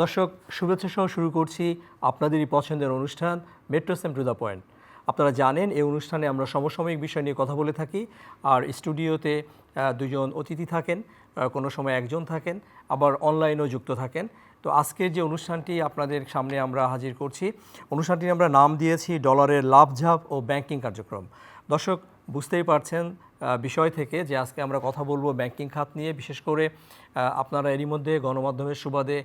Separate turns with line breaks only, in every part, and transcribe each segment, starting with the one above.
দর্শক, শুভেচ্ছা সহ শুরু করছি আপনাদেরই পছন্দের অনুষ্ঠান metro same to the point আপনারা জানেন, এই অনুষ্ঠানে আমরা সমসাময়িক বিষয় নিয়ে কথা বলে থাকি। আর স্টুডিওতে দুজন অতিথি থাকেন কোনো সময় একজন থাকেন, আবার অনলাইনেও যুক্ত থাকেন। তো আজকের যে অনুষ্ঠানটি আপনাদের সামনে আমরা হাজির করছি, অনুষ্ঠানটির আমরা নাম দিয়েছি, ডলারের লাভঝাপ ও ব্যাংকিং কার্যক্রম। দর্শক, বুঝতেই পারছেন বিষয় থেকে যে আজকে আমরা কথা বলব ব্যাংকিং খাত নিয়ে। বিশেষ করে আপনারা এরই মধ্যে গণমাধ্যমের সুবাদে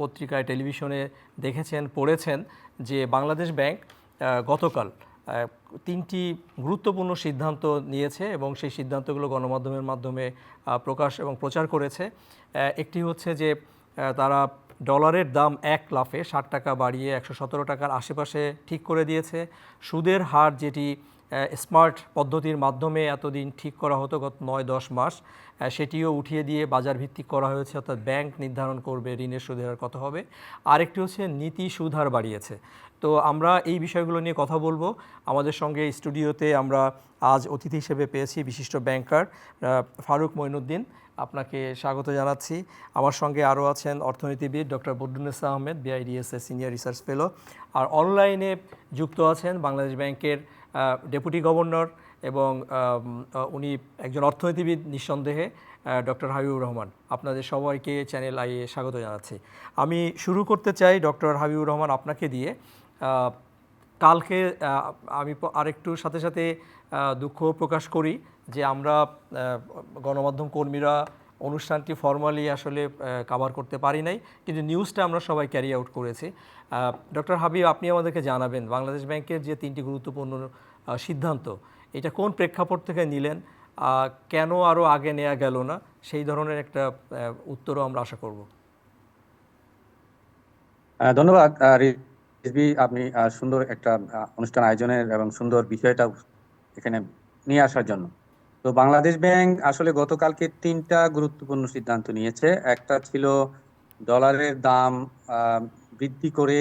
পত্রিকায়, টেলিভিশনে দেখেছেন, পড়েছেন যে বাংলাদেশ ব্যাংক গতকাল তিনটি গুরুত্বপূর্ণ সিদ্ধান্ত নিয়েছে এবং সেই সিদ্ধান্তগুলো গণমাধ্যমের মাধ্যমে প্রকাশ এবং প্রচার করেছে। একটি হচ্ছে যে তারা ডলারের দাম এক লাফে ষাট টাকা বাড়িয়ে একশো সতেরো টাকার আশেপাশে ঠিক করে দিয়েছে। সুদের হার যেটি স্মার্ট পদ্ধতির মাধ্যমে এতদিন ঠিক করা হতো গত নয়, দশ মাস। সেটিও উঠিয়ে দিয়ে বাজার ভিত্তিক করা হয়েছে, অর্থাৎ ব্যাংক নির্ধারণ করবে, ঋণের সুদের হার কত হবে। আরেকটি হচ্ছে নীতি সুদ হার বাড়িয়েছে। তো আমরা এই বিষয়গুলো নিয়ে কথা বলব। আমাদের সঙ্গে স্টুডিওতে আমরা আজ অতিথি হিসেবে পেয়েছি বিশিষ্ট ব্যাংকার ফারুক মঈনুদ্দিন আপনাকে স্বাগত জানাচ্ছি। আমার সঙ্গে আরও আছেন অর্থনীতিবিদ ডক্টর বদরুন্নেসা আহমেদ বিআইডিএসএ সিনিয়র রিসার্চ ফেলো আর অনলাইনে যুক্ত আছেন বাংলাদেশ ব্যাংকের ডেপুটি গভর্নর এবং উনি একজন অর্থনীতিবিদ নিঃসন্দেহে ডক্টর হাবিবুর রহমান। আপনাদের সবাইকে চ্যানেল আইয়ে স্বাগত জানাচ্ছি। আমি শুরু করতে চাই ডক্টর হাবিবুর রহমান আপনাকে দিয়ে। কালকে আমি আরেকটু সাথে সাথে দুঃখ প্রকাশ করি যে আমরা গণমাধ্যম কর্মীরা অনুষ্ঠানটি ফর্মালি আসলে কাভার করতে পারি নাই, কিন্তু নিউজটা আমরা সবাই ক্যারি আউট করেছি। ডক্টর হাবিব, আপনি আমাদেরকে জানাবেন, বাংলাদেশ ব্যাংকের যে তিনটি গুরুত্বপূর্ণ সিদ্ধান্ত, এটা কোন প্রেক্ষাপট থেকে নিলেন কেন আরও আগে নেওয়া গেল না, সেই ধরনের একটা উত্তরও আমরা আশা করব।
ধন্যবাদ আপনি সুন্দর একটা অনুষ্ঠান আয়োজনের এবং সুন্দর বিষয়টা এখানে নিয়ে আসার জন্য। তো বাংলাদেশ ব্যাংক আসলে গতকালকে তিনটা গুরুত্বপূর্ণ সিদ্ধান্ত নিয়েছে। একটা ছিল ডলারের দাম বৃদ্ধি করে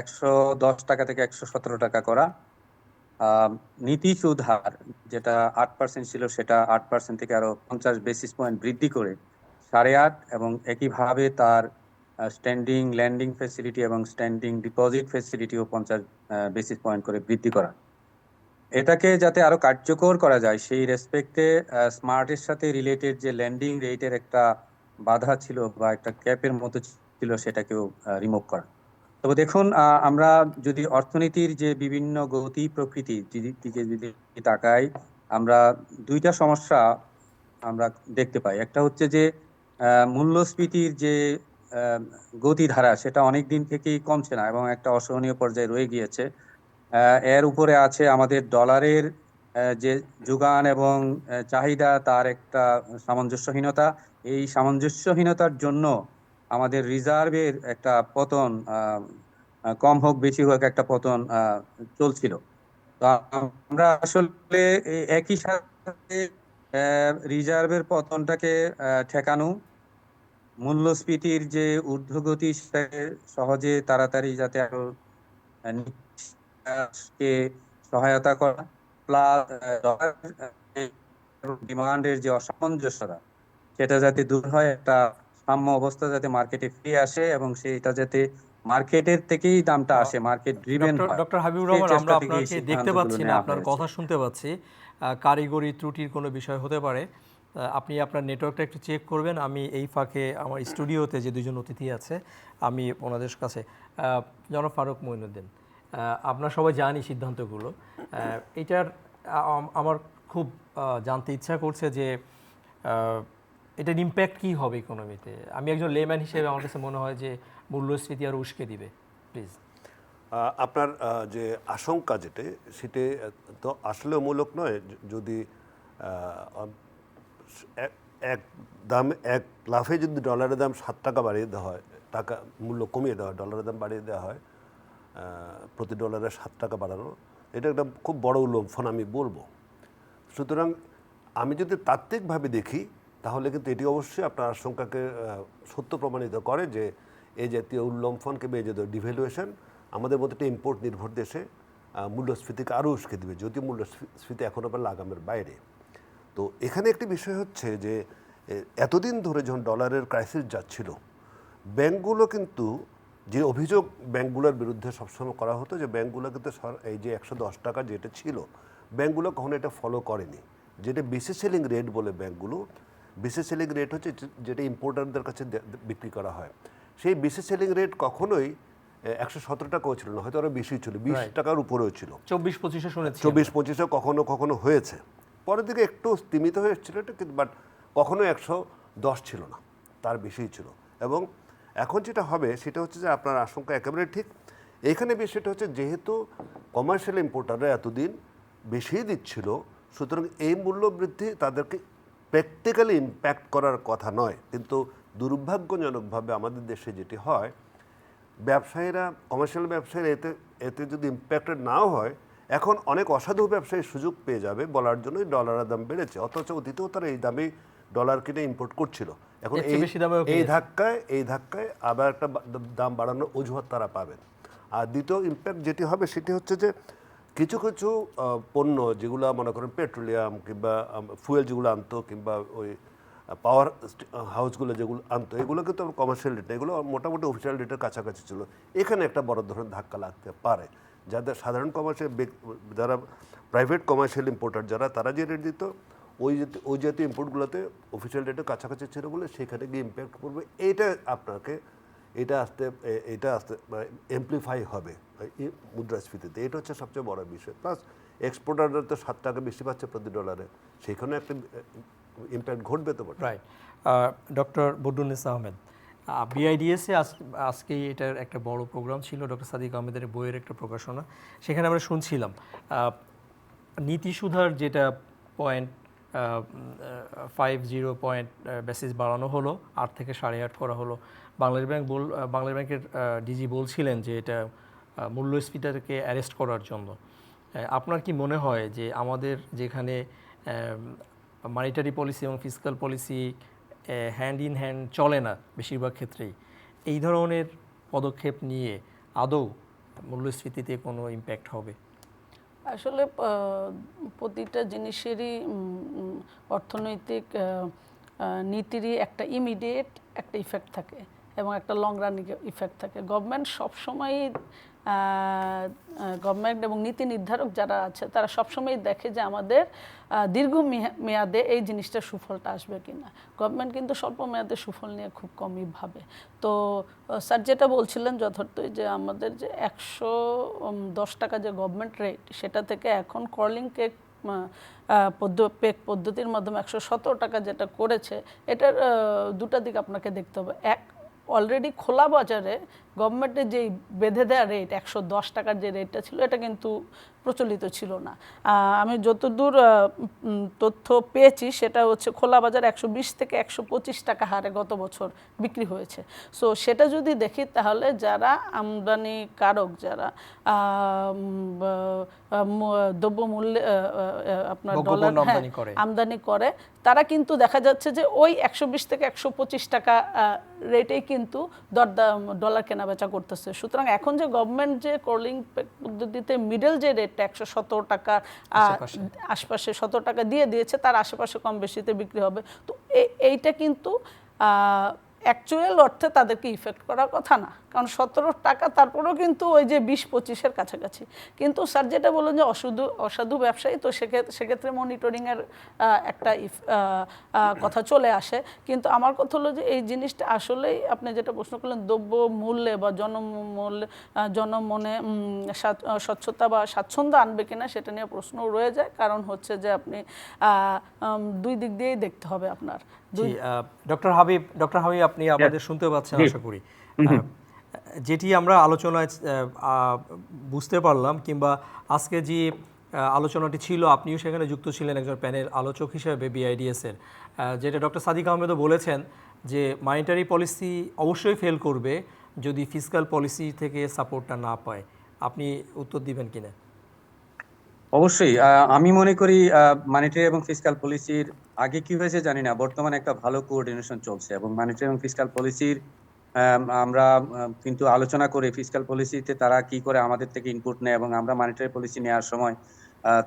একশো দশ টাকা থেকে একশো সতেরো টাকা করা। নীতি সুদ হার যেটা আট পার্সেন্ট ছিল সেটা আট পার্সেন্ট থেকে আরও পঞ্চাশ বেসিস পয়েন্ট বৃদ্ধি করে সাড়ে আট এবং একইভাবে তার স্ট্যান্ডিং ল্যান্ডিং ফেসিলিটি এবং স্ট্যান্ডিং ডিপোজিট ফেসিলিটিও পঞ্চাশ বেসিস পয়েন্ট করে বৃদ্ধি করা। এটাকে যাতে আরও কার্যকর করা যায়, সেই রেসপেক্টে স্মার্টের সাথে রিলেটেড যে ল্যান্ডিং রেটের একটা বাধা ছিল বা একটা ক্যাপের মতো ছিল সেটাকেও রিমুভ করা। তবে দেখুন আমরা যদি অর্থনীতির যে বিভিন্ন গতি প্রকৃতি দিকে যদি তাকাই, আমরা দুইটা সমস্যা আমরা দেখতে পাই। একটা হচ্ছে যে মূল্যস্ফীতির যে গতিধারা, সেটা অনেক দিন থেকেই কমছে না এবং একটা অসহনীয় পর্যায়ে রয়ে গিয়েছে। এর উপরে আছে আমাদের ডলারের যে যোগান এবং চাহিদা, তার একটা সামঞ্জস্যহীনতা। এই সামঞ্জস্যহীনতার জন্য আমাদের রিজার্ভের একটা পতন কম হোক, বেশি হোক, একটা পতন চলছিল। তো আমরা আসলে একই সাথে রিজার্ভের পতনটাকে ঠেকানো, মূল্যস্ফীতির যে ঊর্ধ্বগতি সহজে তাড়াতাড়ি যাতে আরও কে সহায়তা করা প্লাস ডিমান্ডের যে অসামঞ্জস্যতা সেটা যাতে দূর হয় একটা সাম্য অবস্থা যাতে মার্কেটে ফিরে আসে এবং সেটা যাতে মার্কেটের থেকেই দামটা আসে market driven
doctor Habibur Rahman আমরা আপনাকে দেখতে পাচ্ছি না আপনার কথা শুনতে পাচ্ছি। কারিগরি ত্রুটির কোনো বিষয় হতে পারে। আপনি আপনার নেটওয়ার্কটা একটু চেক করবেন। আমি এই ফাঁকে আমার স্টুডিওতে যে দুজন অতিথি আছে আমি ওনাদের কাছে আহ, জনাব ফারুক মঈনুদ্দিন। আপনার সবাই জানি সিদ্ধান্তগুলো। এটার আমার খুব জানতে ইচ্ছা করছে যে এটার ইম্প্যাক্ট কী হবে ইকোনমিতে আমি একজন লেম্যান হিসেবে আমার কাছে মনে হয় যে, মূল্যস্ফীতি আর উস্কে দিবে প্লিজ
আপনার যে আশঙ্কা যেটা, সেটা তো আসলেও মূলক নয় যদি এক- দাম, এক লাফে যদি ডলারের দাম সাত টাকা বাড়িয়ে দেওয়া হয়, টাকা মূল্য কমিয়ে দেওয়া হয় ডলারের দাম বাড়িয়ে দেওয়া হয় প্রতি ডলারে সাত টাকা বাড়ানো, এটা একটা খুব বড় উল্লম্ফন, আমি বলব। সুতরাং আমি যদি তাত্ত্বিকভাবে দেখি, তাহলে কিন্তু এটি অবশ্যই আপনার আশঙ্কাকে সত্য প্রমাণিত করে যে এই জাতীয় উল্লম্ফন কিংবা এই জাতীয় ডিভ্যালুয়েশন আমাদের মধ্যে একটা ইম্পোর্ট নির্ভর দেশে মূল্যস্ফীতিকে আরও উস্কে দিবে, যদিও মূল্যস্ফীতি এখন আবার লাগামের বাইরে। তো এখানে একটি বিষয় হচ্ছে যে এতদিন ধরে যখন ডলারের ক্রাইসিস যাচ্ছিল ব্যাংকগুলো কিন্তু যে অভিযোগ ব্যাংকগুলোর বিরুদ্ধে সবসময় করা হতো যে ব্যাংকগুলো কিন্তু সর- এই যে একশো দশ টাকা যেটা ছিল ব্যাংকগুলো কখনো এটা ফলো করেনি। যেটা বিসি সেলিং রেট বলে ব্যাংকগুলো বিসি সেলিং রেট হচ্ছে যেটা ইম্পোর্টারদের কাছে বিক্রি করা হয়। সেই বিসি সেলিং রেট কখনোই একশো সতেরো টাকাও ছিল না হয়তো আরও বেশি ছিল বিশ টাকার উপরেও ছিল।
চব্বিশ পঁচিশে শুনেছি
চব্বিশ পঁচিশে কখনো কখনো হয়েছে। পরের দিকে একটু স্তীমিত হয়ে এসেছিল এটা কিন্তু বাট কখনো একশো দশ ছিল না তার বেশিই ছিল। এবং এখন যেটা হবে, সেটা হচ্ছে যে আপনার আশঙ্কা একেবারে ঠিক। এখানে বিষয়টা হচ্ছে যেহেতু কমার্শিয়াল ইম্পোর্টাররা এতদিন বেশিই দিচ্ছিল, সুতরাং এই মূল্য বৃদ্ধি তাদেরকে প্র্যাকটিক্যালি ইম্প্যাক্ট করার কথা নয়। কিন্তু দুর্ভাগ্যজনকভাবে আমাদের দেশে যেটি হয়, ব্যবসায়ীরা কমার্শিয়াল ব্যবসায়ীরা এতে এতে যদি ইম্প্যাক্টেড নাও হয়, এখন অনেক অসাধু ব্যবসায়ী সুযোগ পেয়ে যাবে বলার জন্যই ডলারের দাম বেড়েছে। অথচ অতীতেও তারা এই দামে ডলার কিনে ইম্পোর্ট করছিল। এখন এই
বেশি দামেও
এই ধাক্কায় এই ধাক্কায় আবার একটা দাম বাড়ানোর অজুহাত তারা পাবেন। আর দ্বিতীয় ইম্প্যাক্ট যেটি হবে সেটি হচ্ছে যে কিছু কিছু পণ্য যেগুলো মনে করেন পেট্রোলিয়াম কিংবা ফুয়েল যেগুলো আনতো কিংবা ওই পাওয়ার হাউসগুলো যেগুলো আনতো এগুলো কিন্তু কমার্শিয়াল রেট এগুলো মোটামুটি অফিসিয়াল রেটের কাছাকাছি ছিল। এখানে একটা বড় ধরনের ধাক্কা লাগতে পারে। যাদের সাধারণ কমার্শিয়াল যারা প্রাইভেট কমার্শিয়াল ইম্পোর্টার যারা তারা যে রেট দিত ওই ওই জাতীয় ইম্পোর্টগুলোতে অফিসিয়াল রেটের কাছাকাছি ছিল বলে সেখানে গিয়ে ইম্প্যাক্ট করবে। এইটা আপনাকে, এটা আসতে এটা আসতে এমপ্লিফাই হবে এই মুদ্রাস্ফীতিতে এটা হচ্ছে সবচেয়ে বড় বিষয়। প্লাস এক্সপোর্টাররা তো সাত টাকা বেশি পাচ্ছে প্রতি ডলারে সেখানে একটা ইম্প্যাক্ট ঘটবে তো।
রাইট ডক্টর বদরুন্নেস আহমেদ বিআইডিএসে আজকে এটার একটা বড় প্রোগ্রাম ছিল ডক্টর সাদিক আহমেদের বইয়ের একটা প্রকাশনা। সেখানে আমরা শুনছিলাম নীতি সুধার যেটা point five zero point basis বাড়ানো হলো, আট থেকে সাড়ে আট করা হলো। বাংলাদেশ ব্যাংক বল বাংলাদেশ ব্যাংকের ডিজি বলছিলেন যে এটা মূল্যস্ফীতিটাকে অ্যারেস্ট করার জন্য। আপনার কি মনে হয় যে আমাদের যেখানে মানিটারি পলিসি এবং physical policy hand in hand চলে না বেশিরভাগ ক্ষেত্রেই, এই ধরনের পদক্ষেপ নিয়ে আদৌ মূল্যস্ফীতিতে কোনো ইম্প্যাক্ট হবে?
আসলে প্রতিটা জিনিসেরই অর্থনৈতিক নীতিরই একটা ইমিডিয়েট একটা ইফেক্ট থাকে এবং একটা লং রান ইফেক্ট থাকে। গভর্নমেন্ট সবসময়ই গভর্নমেন্ট এবং নীতি নির্ধারক যারা আছে, তারা সবসময় দেখে যে আমাদের দীর্ঘ মেয়া- মেয়াদে এই জিনিসটা সুফলটা আসবে কিনা। গভর্নমেন্ট কিন্তু স্বল্প মেয়াদে সুফল নিয়ে খুব কমই ভাবে। তো স্যার যেটা বলছিলেন যথার্থই যে আমাদের যে একশো দশ টাকা যে গভর্নমেন্ট রেট সেটা থেকে এখন কর্লিং কেক পেক পদ্ধতির মাধ্যমে একশো সতেরো টাকা যেটা করেছে, এটার দুটা দিক আপনাকে দেখতে হবে। এক অলরেডি খোলা বাজারে গভর্নমেন্টের যেই বেঁধে দেওয়া রেট একশো দশ টাকার যে রেটটা ছিল, এটা কিন্তু প্রচলিত ছিল না। আমি যতদূর তথ্য পেয়েছি সেটা হচ্ছে খোলা বাজার একশো বিশ থেকে একশো পঁচিশ টাকা হারে গত বছর বিক্রি হয়েছে। সো সেটা যদি দেখি তাহলে যারা আমদানি কারক যারা দ্রব্যমূল্যে আপনার ডলার হ্যাঁ,
আমদানি করে।
তারা কিন্তু দেখা যাচ্ছে যে ওই একশো বিশ থেকে একশো পঁচিশ টাকা রেটেই কিন্তু দরদাম ডলার কেনাবেচা করতেছে। সুতরাং এখন যে গভর্নমেন্ট যে কোলিং পদ্ধতিতে মিডল যে রেটটা একশো সতেরো টাকা
আশপাশে।
সতেরো টাকা দিয়ে দিয়েছে তার আশেপাশে কম বেশিতে বিক্রি হবে। তো এইটা কিন্তু অ্যাকচুয়াল অর্থে তাদেরকে ইফেক্ট করার কথা না। কারণ সতেরো টাকা তারপরেও কিন্তু ওই যে বিশ পঁচিশের কাছাকাছি। কিন্তু স্যার যেটা বললেন যে অসাধু অসাধু ব্যবসায়ী তো সেক্ষেত্রে সেক্ষেত্রে মনিটরিংয়ের একটা কথা চলে আসে। কিন্তু আমার কথা হলো যে এই জিনিসটা আসলেই আপনি যেটা প্রশ্ন করলেন দ্রব্য মূল্যে বা জনমূল্যে জনমনে স্বচ্ছতা বা স্বাচ্ছন্দ্য আনবে কিনা সেটা নিয়ে প্রশ্ন রয়ে যায়। কারণ হচ্ছে যে আপনি আহ, দুই দিক দিয়েই দেখতে হবে আপনার।
জি ডক্টর হাবিব ডক্টর হাবিব আপনি আমাদের শুনতে পাচ্ছেন আশা করি। যেটি আমরা আলোচনায় বুঝতে পারলাম কিংবা আজকে যে আলোচনাটি ছিল আপনিও সেখানে যুক্ত ছিলেন একজন প্যানেল আলোচক হিসেবে বিআইডিএস এর আহ, যেটা ডক্টর সাদিক আহমেদও বলেছেন যে মানিটারি পলিসি অবশ্যই ফেল করবে যদি ফিজিক্যাল পলিসি থেকে সাপোর্টটা না পায়। আপনি উত্তর দিবেন কিনা?
অবশ্যই আমি মনে করি মানিটারি এবং ফিজিক্যাল পলিসির আগে কি হয়েছে জানি না বর্তমানে একটা ভালো কোঅর্ডিনেশন চলছে এবং মানিটারি এবং ফিজিক্যাল পলিসির আমরা কিন্তু আলোচনা করে ফিসকাল পলিসিতে তারা কি করে আমাদের থেকে ইনপুট নেয় এবং আমরা মানিটারি পলিসি নেওয়ার সময়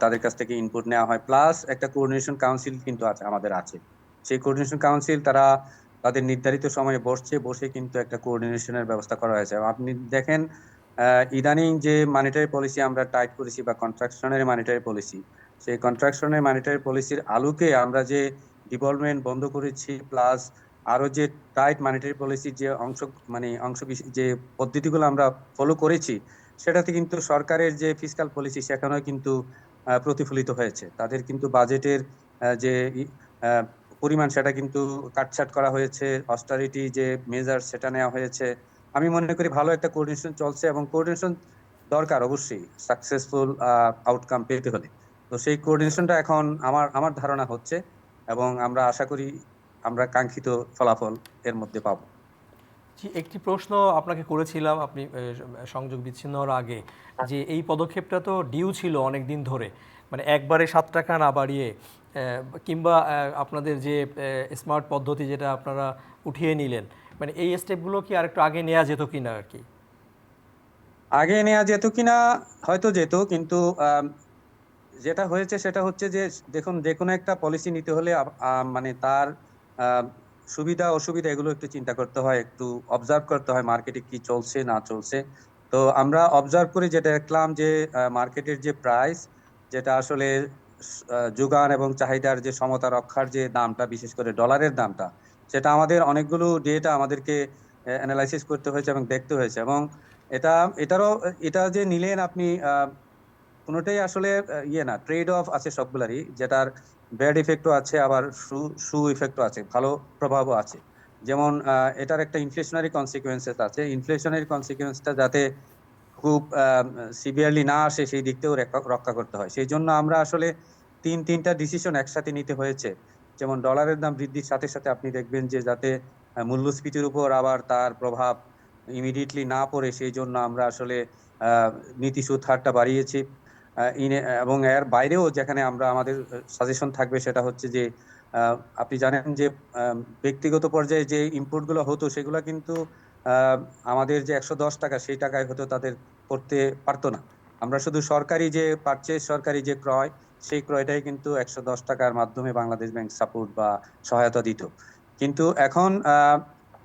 তাদের কাছ থেকে ইনপুট নেওয়া হয়। প্লাস একটা কোঅর্ডিনেশন কাউন্সিল কিন্তু আছে, আমাদের আছে। সেই কোঅর্ডিনেশন কাউন্সিল তারা তাদের নির্ধারিত সময়ে বসছে, বসে কিন্তু একটা কোঅর্ডিনেশনের ব্যবস্থা করা হয়েছে। আপনি দেখেন ইদানিং যে মানিটারি পলিসি আমরা টাইট করেছি বা কন্ট্রাকশনের মানিটারি পলিসি সেই কন্ট্রাকশনের মানিটারি পলিসির আলোকে আমরা যে ডিভলভমেন্ট বন্ধ করেছি প্লাস আরও যে টাইট মানিটারি পলিসির যে অংশ মানে অংশ যে পদ্ধতিগুলো আমরা ফলো করেছি, সেটাতে কিন্তু সরকারের যে ফিসকাল পলিসি সেখানেও কিন্তু প্রতিফলিত হয়েছে। তাদের কিন্তু বাজেটের যে পরিমাণ সেটা কিন্তু কাটছাট করা হয়েছে অস্টারিটি যে মেজার সেটা নেওয়া হয়েছে। আমি মনে করি ভালো একটা কোঅর্ডিনেশন চলছে এবং কোঅর্ডিনেশন দরকার অবশ্যই সাকসেসফুল আউটকাম পেতে হলে। তো সেই কোঅর্ডিনেশনটা এখন আমার আমার ধারণা হচ্ছে এবং আমরা আশা করি আমরা কাঙ্ক্ষিত ফলাফল এর মধ্যে পাবো।
জি একটি প্রশ্ন আপনাকে করেছিলাম আপনি সংযোগ বিচ্ছিন্ন হওয়ার আগে যে এই পদক্ষেপটা তো ডিউ ছিল অনেক দিন ধরে মানে একবারে সাত টাকা না বাড়িয়ে কিংবা আপনাদের যে স্মার্ট পদ্ধতি যেটা আপনারা উঠিয়ে নিলেন মানে এই স্টেপগুলো কি আরেকটু আগে নেওয়া যেত কিনা আর কি?
আগে নেওয়া যেত কিনা হয়তো যেত কিন্তু যেটা হয়েছে সেটা হচ্ছে যে দেখুন যে কোনো একটা পলিসি নিতে হলে মানে তার সুবিধা, অসুবিধা এগুলো একটু চিন্তা করতে হয়, একটু অবজার্ভ করতে হয় মার্কেটে কি চলছে, না চলছে। তো আমরা অবজার্ভ করে যেটা দেখলাম যে মার্কেটের যে প্রাইস যেটা আসলে যোগান এবং চাহিদার যে সমতা রক্ষার যে দামটা, বিশেষ করে ডলারের দামটা, সেটা আমাদের অনেকগুলো ডেটা আমাদেরকে অ্যানালাইসিস করতে হয়েছে এবং দেখতে হয়েছে এবং এটা, এটারও, এটা যে নিলেন আপনি কোনোটাই আসলে ইয়ে না ট্রেড অফ আছে সবগুলারই, যেটার ব্যাড ইফেক্টও আছে, আবার সু সু ইফেক্টও আছে, ভালো প্রভাবও আছে। যেমন এটার একটা ইনফ্লেশনারি কনসিকুয়েন্সেস আছে। ইনফ্লেশনারি কনসিকুয়েন্সটা যাতে খুব সিভিয়ারলি না আসে, সেই দিকতেও রক্ষা করতে হয়। সেই জন্য আমরা আসলে তিন, তিনটা ডিসিশন একসাথে নিতে হয়েছে। যেমন ডলারের দাম বৃদ্ধির সাথে সাথে আপনি দেখবেন যে, যাতে মূল্যস্ফীতির উপর আবার তার প্রভাব ইমিডিয়েটলি না পড়ে, সেই জন্য আমরা আসলে নীতি সুদ হারটা বাড়িয়েছি। এবং এর বাইরেও যেখানে আমরা আমাদের সাজেশন থাকবে সেটা হচ্ছে যে আপনি জানেন যে ব্যক্তিগত পর্যায়ে যে ইম্পোর্টগুলো হতো সেগুলো কিন্তু আমাদের যে একশো দশ টাকা সেই টাকায় হয়তো তাদের করতে পারতো না। আমরা শুধু সরকারি যে পারচেজ সরকারি যে ক্রয়, সেই ক্রয়টাই কিন্তু একশো দশ টাকার মাধ্যমে বাংলাদেশ ব্যাংক সাপোর্ট বা সহায়তা দিত। কিন্তু এখন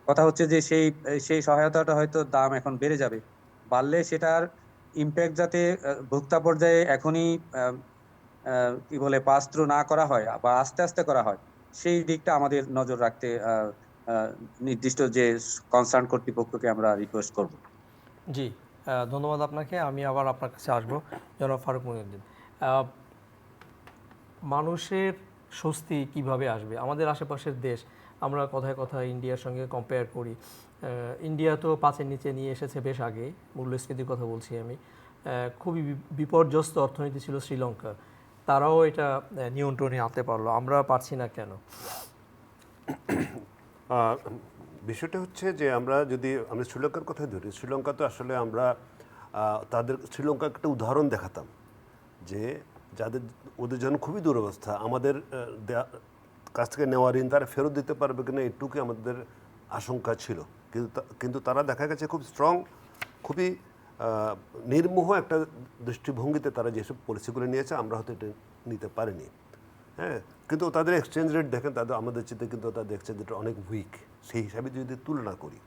কথা হচ্ছে যে সেই সেই সহায়তাটা হয়তো দাম এখন বেড়ে যাবে। বাড়লে সেটার ইম্প্যাক্ট যাতে ভোক্তা পর্যায়ে এখনই কি বলে পাস থ্রু না করা হয় বা আস্তে আস্তে করা হয়, সেই দিকটা আমাদের নজর রাখতে নির্দিষ্ট যে কনসার্ন কর্তৃপক্ষকে আমরা রিকোয়েস্ট করব।
জি ধন্যবাদ আপনাকে। আমি আবার আপনার কাছে আসব, জনাব ফারুক মহিউদ্দিন। মানুষের স্বস্তি কীভাবে আসবে? আমাদের আশেপাশের দেশ, আমরা কথায় কথায় ইন্ডিয়ার সঙ্গে কম্পেয়ার করি। ইন্ডিয়া তো পাঁচের নিচে নিয়ে এসেছে বেশ আগে, মূল্যস্ফীতির কথা বলছি আমি। খুবই বিপর্যস্ত অর্থনীতি ছিল শ্রীলঙ্কা। তারাও এটা নিয়ন্ত্রণে আনতে পারল। আমরা পারছি না কেন?
বিষয়টা হচ্ছে যে আমরা যদি, আমরা শ্রীলঙ্কার কথা ধরি, শ্রীলঙ্কা তো আসলে আমরা তাদের শ্রীলঙ্কার একটা উদাহরণ দেখাতাম যে যাদের, ওদের জন্য খুবই দুরবস্থা। আমাদের কাছ থেকে নেওয়া ঋণ তারা ফেরত দিতে পারবে কিনা, এটুকুই আমাদের আশঙ্কা ছিল। কিন্তু কিন্তু তারা দেখা গেছে খুব স্ট্রং খুবই নির্মোহ একটা দৃষ্টিভঙ্গিতে তারা যেসব পলিসিগুলো নিয়েছে, আমরা হয়তো এটা নিতে পারিনি। হ্যাঁ কিন্তু তাদের এক্সচেঞ্জ রেট দেখেন, তাদের, আমাদের চেয়ে কিন্তু তাদের এক্সচেঞ্জ রেট অনেক উইক সেই হিসাবে যদি তুলনা করি।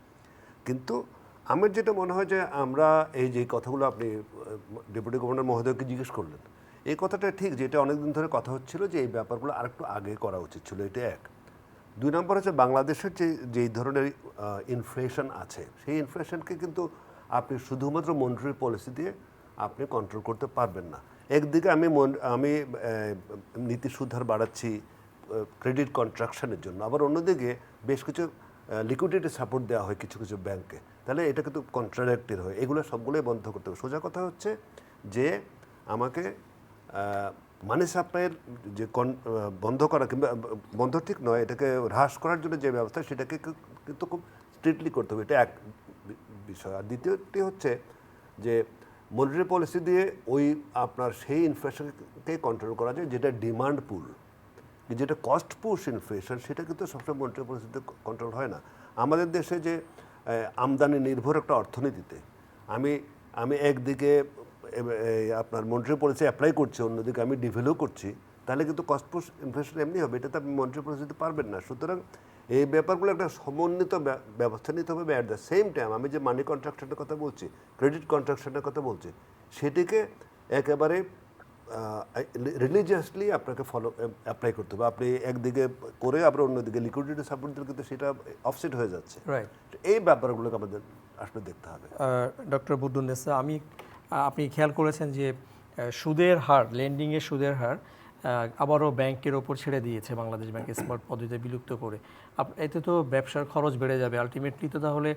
কিন্তু আমার যেটা মনে হয় যে আমরা এই যে কথাগুলো আপনি ডেপুটি গভর্নর মহোদয়কে জিজ্ঞেস করলেন, এই কথাটা ঠিক যে এটা অনেকদিন ধরে কথা হচ্ছিল যে এই ব্যাপারগুলো আরেকটু আগে করা উচিত ছিল, এটা এক। দুই নম্বর হচ্ছে বাংলাদেশের যে, যেই ধরনের ইনফ্লেশন আছে, সেই ইনফ্লেশনকে কিন্তু আপনি শুধুমাত্র মন্ট্রি পলিসি দিয়ে আপনি কন্ট্রোল করতে পারবেন না। একদিকে আমি আমি নীতি সুধার বাড়াচ্ছি ক্রেডিট কন্ট্রাকশনের জন্য। আবার অন্যদিকে বেশ কিছু লিকুইডিটি সাপোর্ট দেওয়া হয় কিছু কিছু ব্যাংকে তাহলে এটা কিন্তু কন্ট্রাডাক্টের হয়। এগুলো সবগুলোই বন্ধ করতে হবে। সোজা কথা হচ্ছে যে, আমাকে মানি সাপ্লাইয়ের যে বন্ধ করা কিংবা বন্ধ ঠিক নয়, এটাকে হ্রাস করার জন্য যে ব্যবস্থা, সেটাকে কিন্তু খুব স্ট্রিক্টলি করতে হবে। এটা এক বিষয়। আর দ্বিতীয়টি হচ্ছে যে মনিটারি পলিসি দিয়ে ওই আপনার সেই ইনফ্লেশনকে কন্ট্রোল করা যায়, যেটা ডিমান্ড পুল যেটা কস্ট পুশ ইনফ্লেশন সেটা কিন্তু সবসময় মনিটারি পলিসিতে কন্ট্রোল হয় না। আমাদের দেশে যে আমদানি নির্ভর একটা অর্থনীতিতে। আমি আমি একদিকে আপনার মন্ট্রি পলিসি অ্যাপ্লাই করছি অন্যদিকে আমি ডিভেলপ করছি তাহলে কিন্তু কস্ট পুশ ইনফ্লেশন এমনি হবে এটা তো আপনি মনিটারি পলিসিতে পারবেন না। সুতরাং এই ব্যাপারগুলো একটা সমন্বিত ব্যবস্থা নিতে হবে অ্যাট দ্য সেম টাইম আমি যে মানি কন্ট্রাকশনের কথা বলছি ক্রেডিট কন্ট্রাকশনের কথা বলছি সেটিকে একেবারে রিলিজিয়াসলি আপনাকে ফলো অ্যাপ্লাই করতে হবে। আপনি একদিকে করে আবার অন্যদিকে লিকুইডিটি সাপোর্ট দিলে কিন্তু সেটা অফসেট হয়ে যাচ্ছে। এই ব্যাপারগুলোকে আমাদের আসলে দেখতে হবে।
ডক্টর বুদ্দুন্নেসা আমি আপনি খেয়াল করেছেন যে সুদের হার লেন্ডিংয়ের সুদের হার আবারও ব্যাংকের ওপর ছেড়ে দিয়েছে বাংলাদেশ ব্যাংক স্মার্ট পদ্ধতিতে বিলুপ্ত করে। এতে তো ব্যবসার খরচ বেড়ে যাবে। আলটিমেটলি তো তাহলে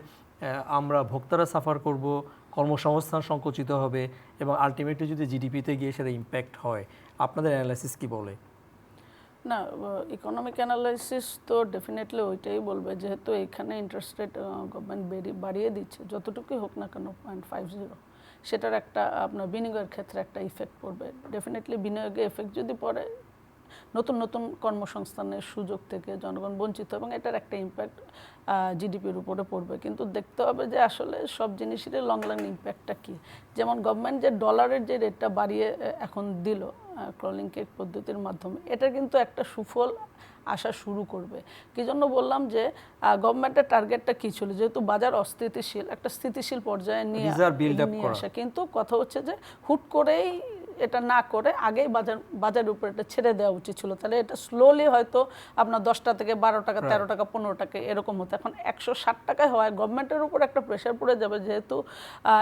আমরা ভোক্তারা সাফার করব, কর্মসংস্থান সংকুচিত হবে এবং আলটিমেটলি যদি জিডিপিতে গিয়ে সেটা ইম্প্যাক্ট হয়, আপনাদের অ্যানালাইসিস কি বলে?
না ইকোনমিক অ্যানালাইসিস তো ডেফিনেটলি ওইটাই বলবে, যেহেতু এখানে ইন্টারেস্ট রেট গভর্নমেন্ট বাড়িয়ে দিচ্ছে, যতটুকুই হোক না কেন পয়েন্ট ফাইভ জিরো সেটার একটা, আপনার বিনিয়োগের ক্ষেত্রে একটা ইফেক্ট পড়বে। ডেফিনেটলি বিনিয়োগে এফেক্ট যদি পড়ে, নতুন নতুন কর্মসংস্থানের সুযোগ থেকে জনগণ বঞ্চিত এবং এটার একটা ইম্প্যাক্ট জিডিপির উপরে পড়বে। কিন্তু দেখতে হবে যে আসলে সব জিনিসেরই লং লার্ন ইম্প্যাক্টটা কী। যেমন গভর্নমেন্ট যে ডলারের যে রেটটা বাড়িয়ে এখন দিল ক্রলিং কেক পদ্ধতির মাধ্যমে এটা কিন্তু একটা সুফল আসা শুরু করবে। কি জন্য বললাম যে গভর্নমেন্টের টার্গেটটা কী ছিল? যেহেতু বাজার অস্থিতিশীল একটা স্থিতিশীল পর্যায়ে নিয়ে আসা। কিন্তু কথা হচ্ছে যে হুট করেই এটা না করে আগেই বাজার বাজারের উপর এটা ছেড়ে দেওয়া উচিত ছিল। তাহলে এটা স্লোলি হয়তো আপনার দশটা থেকে বারো টাকা তেরো টাকা পনেরো টাকা এরকম হতো। এখন একশো ষাট টাকায় হওয়ায় গভর্নমেন্টের উপর একটা প্রেশার পড়ে যাবে যেহেতু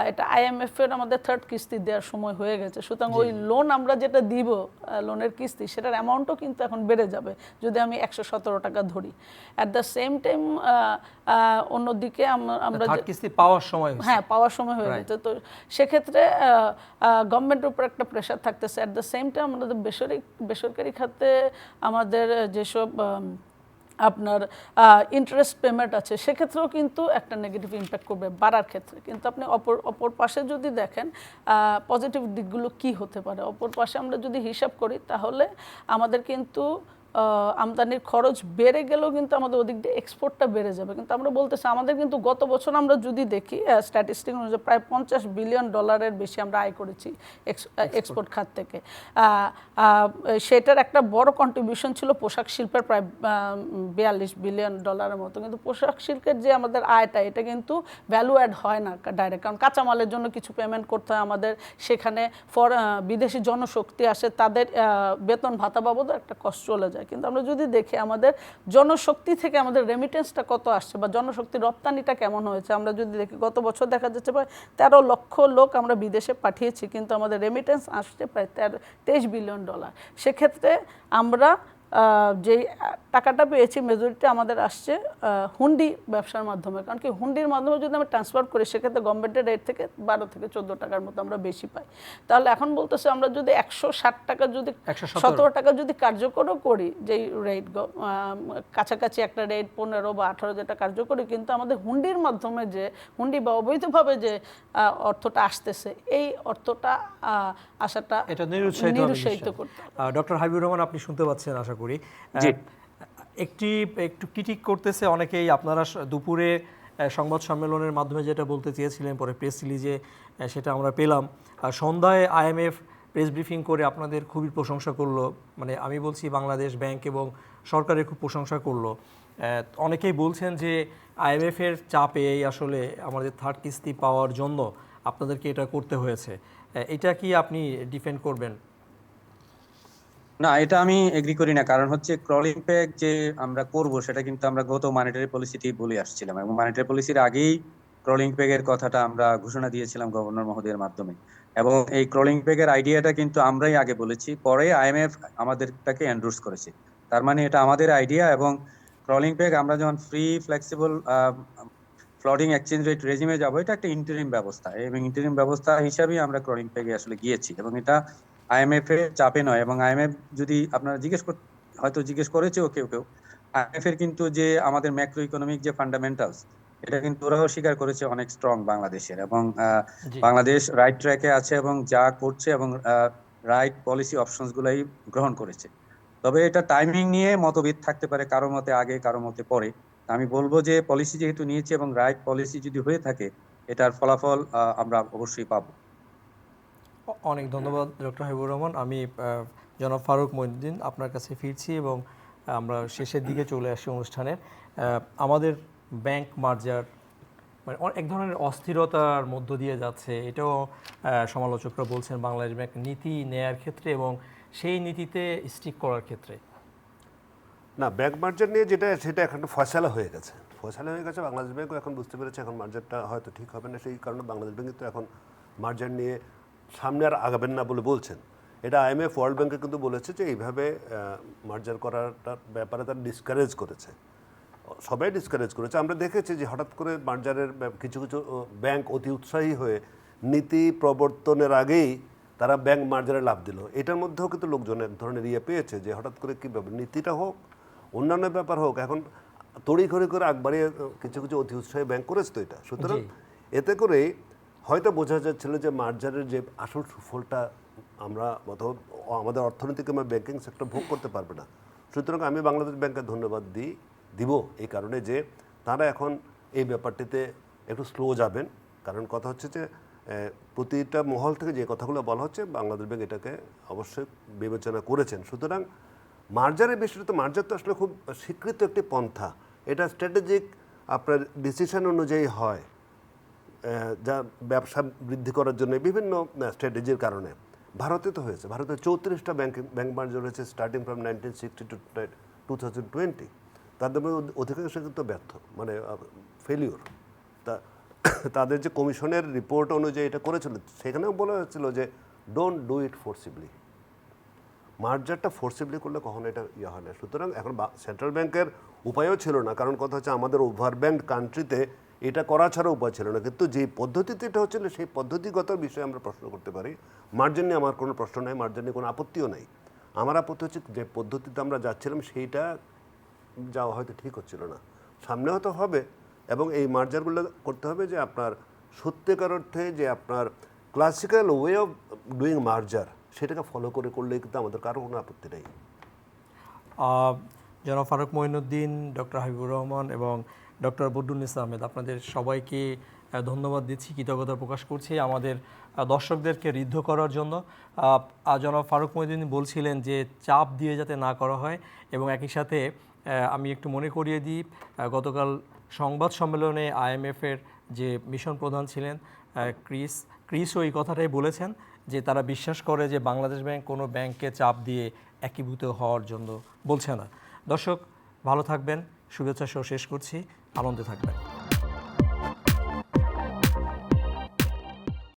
এটা আইএমএফ এর আমাদের থার্ড কিস্তি দেওয়ার সময় হয়ে গেছে। সুতরাং ওই লোন আমরা যেটা দিব লোনের কিস্তি সেটার অ্যামাউন্টও কিন্তু এখন বেড়ে যাবে যদি আমি একশো সতেরো টাকা ধরি। অ্যাট দ্য সেম টাইম অন্যদিকে আমরা
কিস্তি পাওয়ার সময়
হ্যাঁ পাওয়ার সময় হয়ে গেছে। তো সেক্ষেত্রে গভর্নমেন্টের উপর একটা প্রেশার থাকতেছে। অ্যাট দ্য সেম টাইম আমাদের বেসরকারি বেসরকারি খাতে আমাদের যেসব আপনার ইন্টারেস্ট পেমেন্ট আছে, সেক্ষেত্রেও কিন্তু একটা নেগেটিভ ইম্প্যাক্ট করবে বাড়ার ক্ষেত্রে। কিন্তু আপনি অপর অপর পাশে যদি দেখেন পজিটিভ দিকগুলো কি হতে পারে? অপর পাশে আমরা যদি হিসাব করি, তাহলে আমাদের কিন্তু আমদানির খরচ বেড়ে গেলেও কিন্তু আমাদের ওদিক দিয়ে এক্সপোর্টটা বেড়ে যাবে। কিন্তু আমরা বলতেছি আমাদের কিন্তু গত বছর আমরা যদি দেখি স্ট্যাটিস্টিক অনুযায়ী প্রায় পঞ্চাশ বিলিয়ন ডলারের বেশি আমরা আয় করেছি এক্সপোর্ট খাত থেকে। সেটার একটা বড় কন্ট্রিবিউশন ছিল পোশাক শিল্পের প্রায় বিয়াল্লিশ বিলিয়ন ডলারের মতো। কিন্তু পোশাক শিল্পের যে আমাদের আয়টা এটা কিন্তু ভ্যালু অ্যাড হয় না ডাইরেক্ট কারণ কাঁচামালের জন্য কিছু পেমেন্ট করতে হয় আমাদের। সেখানে ফর বিদেশি জনশক্তি আসে তাদের বেতন ভাতা বাবদ একটা কষ্ট চলে যায়। কিন্তু আমরা যদি দেখি আমাদের জনশক্তি থেকে আমাদের রেমিটেন্সটা কত আসছে বা জনশক্তি রপ্তানিটা কেমন হয়েছে, আমরা যদি দেখি, গত বছর দেখা যাচ্ছে প্রায় তেরো লক্ষ লোক আমরা বিদেশে পাঠিয়েছি, কিন্তু আমাদের রেমিটেন্স আসছে প্রায় তেরো, তেইশ বিলিয়ন ডলার সেক্ষেত্রে আমরা যে টাকাটা পেয়েছি মেজরিটি আমাদের আসছে হুন্ডি ব্যবসার মাধ্যমে। কারণ কি হুন্ডির মাধ্যমে যদি আমরা ট্রান্সফার করি সেক্ষেত্রে গভর্নমেন্টের রেট থেকে বারো থেকে চোদ্দ টাকার মতো আমরা বেশি পাই। তাহলে এখন বলতেছে আমরা যদি একশো ষাট টাকা যদি সতেরো। টাকা যদি কার্যকরও করি যেই রেট কাছাকাছি একটা রেট পনেরো বা আঠারো যেটা কার্যকরী কিন্তু আমাদের হুন্ডির মাধ্যমে যে হুন্ডি বা অবৈধভাবে যে আহ, অর্থটা আসতেছে এই অর্থটা আহ, আসাটা
এটা নিরুৎসাহিত।
করতে
ডক্টর হাবিবুর রহমান আপনি শুনতে পাচ্ছেন আশা করি। একটি, একটু ক্রিটিক করতেছে অনেকেই। আপনারা দুপুরে সংবাদ সম্মেলনের মাধ্যমে যেটা বলতে চেয়েছিলেন, পরে প্রেস রিলিজে সেটা আমরা পেলাম। আর সন্ধ্যায় আইএমএফ প্রেস ব্রিফিং করে আপনাদের খুবই প্রশংসা করল। মানে আমি বলছি বাংলাদেশ ব্যাংক এবং সরকারের খুব প্রশংসা করল। অনেকেই বলছেন যে আইএমএফের চাপে এই আসলে আমাদের থার্ড কিস্তি পাওয়ার জন্য আপনাদেরকে এটা করতে হয়েছে। এটা কি আপনি ডিফেন্ড করবেন?
না, এটা আমি এগ্রি করি না। কারণ হচ্ছে ক্রলিং প্যাক যে আমরা করব, সেটা কিন্তু আমরা গত মানিটারি পলিসিতেই বলে আসছিলাম এবং মানিটারি পলিসির আগেই ক্রলিং প্যাকের কথাটা আমরা ঘোষণা দিয়েছিলাম গভর্নর মহোদয়ের মাধ্যমে। এবং এই ক্রলিং প্যাকের আইডিয়াটা কিন্তু আমরাই আগে বলেছি, পরে আইএমএফ আমাদেরটাকে এন্ডোর্স করেছে। তার মানে এটা আমাদের আইডিয়া এবং ক্রলিং প্যাক আমরা যখন free flexible floating exchange rate রেজিমে যাব, এটা একটা ইন্টারিম ব্যবস্থা। এবং ইন্টারিম ব্যবস্থা হিসাবেই আমরা ক্রলিং প্যাকে আসলে গিয়েছি এবং এটা আইএমএফ এর চাপে নয় এবং আইএমএফ যদি আপনারা জিজ্ঞেস হয়তো জিজ্ঞেস করেছেও কেউ কেউ আইএমএফ এর কিন্তু যে আমাদের ম্যাক্রো ইকোনমিক যে ফান্ডামেন্টালস এটা কিন্তু ওরাও স্বীকার করেছে অনেক স্ট্রং বাংলাদেশের এবং বাংলাদেশ রাইট ট্র্যাকে আছে এবং যা করছে এবং রাইট পলিসি অপশনস গুলাই গ্রহণ করেছে। তবে এটা টাইমিং নিয়ে মতভেদ থাকতে পারে কারও মতে আগে কারও মতে পরে। আমি বলব যে পলিসি যেহেতু নিয়েছে এবং রাইট পলিসি যদি হয়ে থাকে এটার ফলাফল আমরা অবশ্যই পাবো।
অনেক ধন্যবাদ, ডক্টর হাবিবুর রহমান। আমি জনাব ফারুক মহিউদ্দিন আপনার কাছে ফিরছি এবং আমরা শেষের দিকে চলে আসি অনুষ্ঠানের আমাদের ব্যাংক মার্জার মানে এক ধরনের অস্থিরতার মধ্য দিয়ে যাচ্ছে। এটাও সমালোচকরা বলছেন বাংলাদেশ ব্যাংক নীতি নেয়ার ক্ষেত্রে এবং সেই নীতিতে স্টিক করার ক্ষেত্রে।
না, ব্যাংক মার্জার নিয়ে যেটা, সেটা এখন ফয়সালা হয়ে গেছে। ফয়সালা হয়ে গেছে, বাংলাদেশ ব্যাংকও এখন বুঝতে পেরেছে এখন মার্জারটা হয়তো ঠিক হবে না। সেই কারণে বাংলাদেশ ব্যাংক তো এখন মার্জার নিয়ে সামনে আর আগাবেন না বলে বলছেন। এটা আইএমএফ ওয়ার্ল্ড ব্যাংকে কিন্তু বলেছে যে এইভাবে মার্জার করাটার ব্যাপারে তারা ডিসকারেজ করেছে। সবাই ডিসকারেজ করেছে। আমরা দেখেছি যে হঠাৎ করে মার্জারের কিছু কিছু ব্যাংক অতি উৎসাহী হয়ে নীতি প্রবর্তনের আগেই তারা ব্যাংক মার্জারে লাভ দিল। এটার মধ্যেও কিন্তু লোকজন এক ধরনের ইয়ে পেয়েছে যে হঠাৎ করে কী ব্যাপার নীতিটা হোক অন্যান্য ব্যাপার হোক এখন তড়ি ঘড়ি করে আগবাড়িয়ে কিছু কিছু অতি উৎসাহী ব্যাংক করেছে তো এটা। সুতরাং এতে করে হয়তো বোঝা যাচ্ছিল যে মার্জারের যে আসল সুফলটা আমরা মতো আমাদের অর্থনৈতিক কিংবা ব্যাংকিং সেক্টর ভোগ করতে পারবে না। সুতরাং আমি বাংলাদেশ ব্যাংকে ধন্যবাদ দিই দিব এই কারণে যে তারা এখন এই ব্যাপারটিতে একটু স্লো যাবেন। কারণ কথা হচ্ছে যে প্রতিটা মহল থেকে যে কথাগুলো বলা হচ্ছে, বাংলাদেশ ব্যাংক এটাকে অবশ্যই বিবেচনা করেছেন। সুতরাং মার্জারের বিষয়টা মার্জার তো আসলে খুব স্বীকৃত একটি পন্থা। এটা স্ট্র্যাটেজিক আপনার ডিসিশন অনুযায়ী হয়। যা ব্যবসা বৃদ্ধি করার জন্য বিভিন্ন স্ট্র্যাটেজির কারণে ভারতে তো হয়েছে। ভারতে চৌত্রিশটা ব্যাংক ব্যাংক মার্জার হয়েছে starting from nineteen sixty two two thousand twenty তাদের মধ্যে অধিকাংশ কিন্তু ব্যর্থ মানে ফেলিওর তা, তাদের যে কমিশনের রিপোর্ট অনুযায়ী এটা করেছিল, সেখানেও বলা হয়েছিল যে ডোন্ট ডু ইট ফোর্সিবলি মার্জারটা ফোর্সিবলি করলে কখনো এটা ইয়ে হয় না। সুতরাং এখন সেন্ট্রাল ব্যাংকের উপায়ও ছিল না। কারণ কথা হচ্ছে আমাদের ওভার ব্যাংক কান্ট্রিতে এটা করা ছাড়া উপায় ছিল না। কিন্তু যে পদ্ধতিতে এটা হচ্ছিল, সেই পদ্ধতিগত বিষয়ে আমরা প্রশ্ন করতে পারি। মার্জিন আমার কোনো প্রশ্ন নাই মার্জিন কোনো আপত্তিও নাই। আমার আপত্তি হচ্ছে যে পদ্ধতিতে আমরা যাচ্ছিলাম, সেইটা যাওয়া হয়তো ঠিক হচ্ছিল না। সামনে হয়তো হবে এবং এই মার্জারগুলো করতে হবে যে আপনার সত্যিকার অর্থে যে আপনার classical way of doing merger সেটাকে ফলো করে করলে কিন্তু আমাদের কারও কোনো আপত্তি নেই।
জনাব ফারুক মঈনুদ্দিন ডক্টর হাবিবুর রহমান এবং ডক্টর বদরুন্নিসা আহমেদ আপনাদের সবাইকে ধন্যবাদ দিচ্ছি, কৃতজ্ঞতা প্রকাশ করছি আমাদের দর্শকদেরকে ঋদ্ধ করার জন্য। জনাব ফারুক মঈনুদ্দিন বলছিলেন যে চাপ দিয়ে যাতে না করা হয় এবং একই সাথে আমি একটু মনে করিয়ে দিই গতকাল সংবাদ সম্মেলনে আইএমএফের যে মিশন প্রধান ছিলেন ক্রিস, ক্রিসও এই কথাটাই বলেছেন যে তারা বিশ্বাস করে যে বাংলাদেশ ব্যাংক কোনো ব্যাংককে চাপ দিয়ে একীভূত হওয়ার জন্য বলছে না। দর্শক, ভালো থাকবেন, শুভেচ্ছা সহ শেষ করছি। আনন্দে থাকবেন।